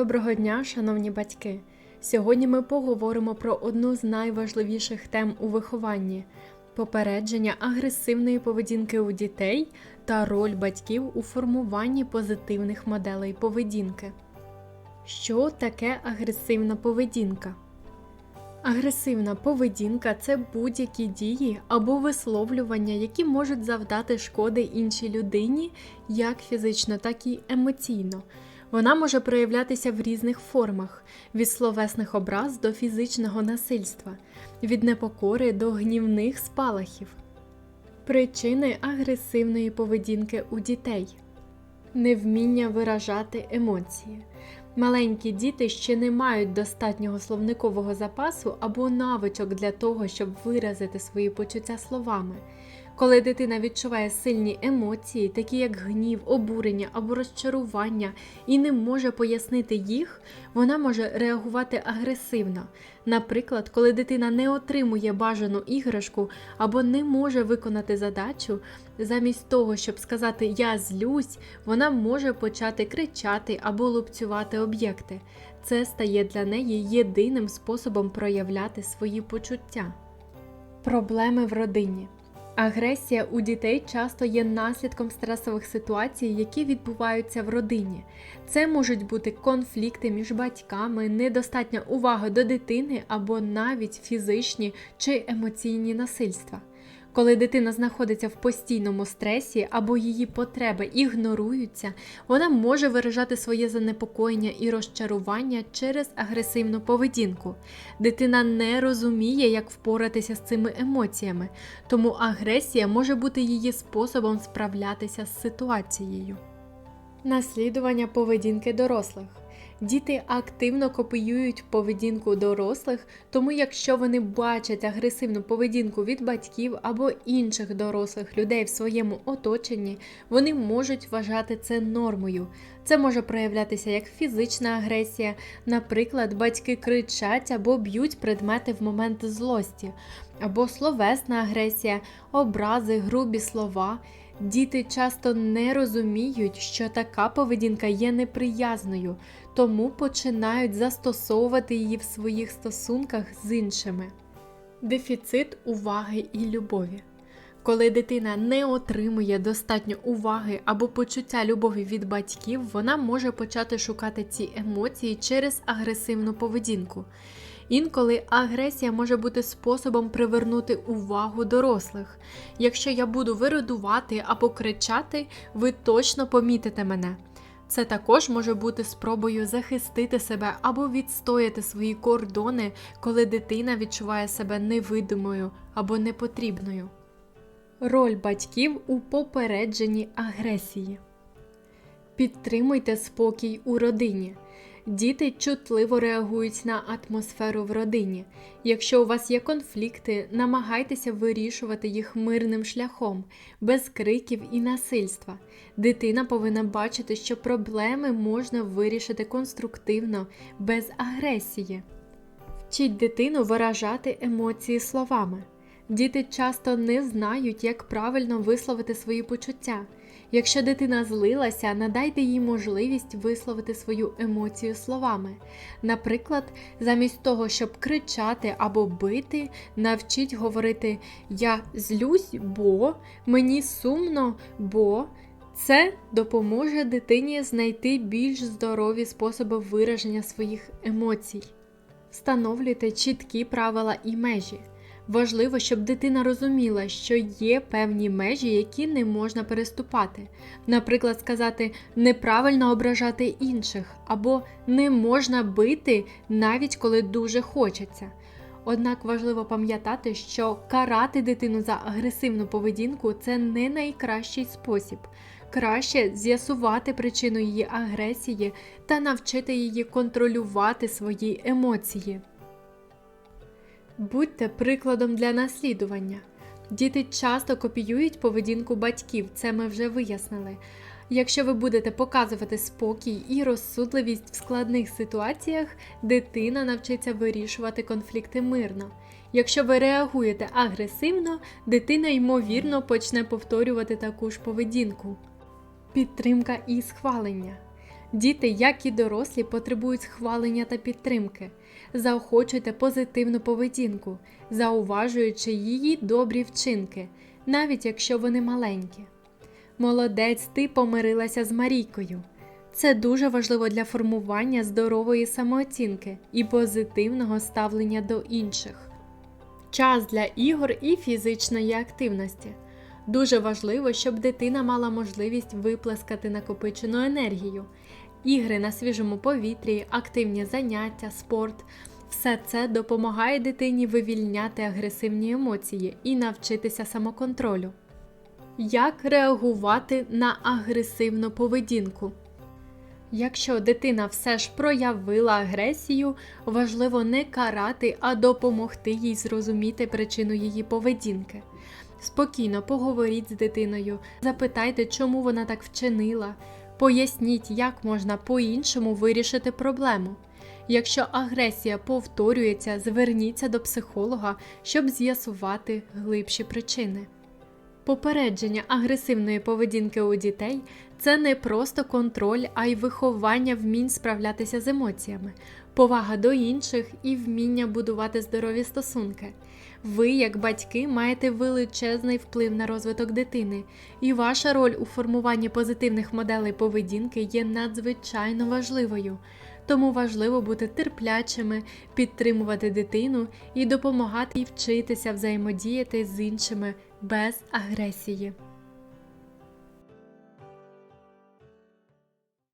Доброго дня, шановні батьки! Сьогодні ми поговоримо про одну з найважливіших тем у вихованні попередження агресивної поведінки у дітей та роль батьків у формуванні позитивних моделей поведінки. Що таке агресивна поведінка? Агресивна поведінка це будь-які дії або висловлювання, які можуть завдати шкоди іншій людині як фізично, так і емоційно. Вона може проявлятися в різних формах: від словесних образ до фізичного насильства, від непокори до гнівних спалахів. Причини агресивної поведінки у дітей невміння виражати емоції. Маленькі діти ще не мають достатнього словникового запасу або навичок для того, щоб виразити свої почуття словами. Коли дитина відчуває сильні емоції, такі як гнів, обурення або розчарування, і не може пояснити їх, вона може реагувати агресивно. Наприклад, коли дитина не отримує бажану іграшку або не може виконати задачу, замість того, щоб сказати Я злюсь, вона може почати кричати або лупцювати об'єкти. Це стає для неї єдиним способом проявляти свої почуття. Проблеми в родині. Агресія у дітей часто є наслідком стресових ситуацій, які відбуваються в родині. Це можуть бути конфлікти між батьками, недостатня увага до дитини або навіть фізичні чи емоційні насильства. Коли дитина знаходиться в постійному стресі або її потреби ігноруються, вона може виражати своє занепокоєння і розчарування через агресивну поведінку. Дитина не розуміє, як впоратися з цими емоціями, тому агресія може бути її способом справлятися з ситуацією. Наслідування поведінки дорослих. Діти активно копіюють поведінку дорослих, тому якщо вони бачать агресивну поведінку від батьків або інших дорослих людей в своєму оточенні, вони можуть вважати це нормою. Це може проявлятися як фізична агресія, наприклад, батьки кричать або б'ють предмети в момент злості, або словесна агресія, образи, грубі слова. Діти часто не розуміють, що така поведінка є неприязною, тому починають застосовувати її в своїх стосунках з іншими. Дефіцит уваги і любові. Коли дитина не отримує достатньо уваги або почуття любові від батьків, вона може почати шукати ці емоції через агресивну поведінку. Інколи агресія може бути способом привернути увагу дорослих. Якщо я буду виридувати або кричати, ви точно помітите мене. Це також може бути спробою захистити себе або відстояти свої кордони, коли дитина відчуває себе невидимою або непотрібною. Роль батьків у попередженні агресії. Підтримуйте спокій у родині. Діти чутливо реагують на атмосферу в родині. Якщо у вас є конфлікти, намагайтеся вирішувати їх мирним шляхом, без криків і насильства. Дитина повинна бачити, що проблеми можна вирішити конструктивно, без агресії. Вчіть дитину виражати емоції словами. Діти часто не знають, як правильно висловити свої почуття. Якщо дитина злилася, надайте їй можливість висловити свою емоцію словами. Наприклад, замість того, щоб кричати або бити, навчіть говорити Я злюсь, бо мені сумно, бо це допоможе дитині знайти більш здорові способи вираження своїх емоцій. Встановлюйте чіткі правила і межі. Важливо, щоб дитина розуміла, що є певні межі, які не можна переступати. Наприклад, сказати неправильно ображати інших або не можна бити, навіть коли дуже хочеться. Однак важливо пам'ятати, що карати дитину за агресивну поведінку це не найкращий спосіб. Краще з'ясувати причину її агресії та навчити її контролювати свої емоції. Будьте прикладом для наслідування. Діти часто копіюють поведінку батьків, це ми вже вияснили. Якщо ви будете показувати спокій і розсудливість в складних ситуаціях, дитина навчиться вирішувати конфлікти мирно. Якщо ви реагуєте агресивно, дитина ймовірно почне повторювати таку ж поведінку. Підтримка і схвалення. Діти, як і дорослі, потребують схвалення та підтримки. Заохочуйте позитивну поведінку, зауважуючи її добрі вчинки, навіть якщо вони маленькі. Молодець, ти помирилася з Марійкою. Це дуже важливо для формування здорової самооцінки і позитивного ставлення до інших. Час для ігор і фізичної активності. Дуже важливо, щоб дитина мала можливість виплескати накопичену енергію. Ігри на свіжому повітрі, активні заняття, спорт все це допомагає дитині вивільняти агресивні емоції і навчитися самоконтролю. Як реагувати на агресивну поведінку? Якщо дитина все ж проявила агресію, важливо не карати, а допомогти їй зрозуміти причину її поведінки. Спокійно поговоріть з дитиною, запитайте, чому вона так вчинила, поясніть, як можна по-іншому вирішити проблему. Якщо агресія повторюється, зверніться до психолога, щоб з'ясувати глибші причини. Попередження агресивної поведінки у дітей це не просто контроль, а й виховання вмінь справлятися з емоціями, повага до інших і вміння будувати здорові стосунки. Ви, як батьки, маєте величезний вплив на розвиток дитини, і ваша роль у формуванні позитивних моделей поведінки є надзвичайно важливою. Тому важливо бути терплячими, підтримувати дитину і допомагати їй вчитися взаємодіяти з іншими без агресії.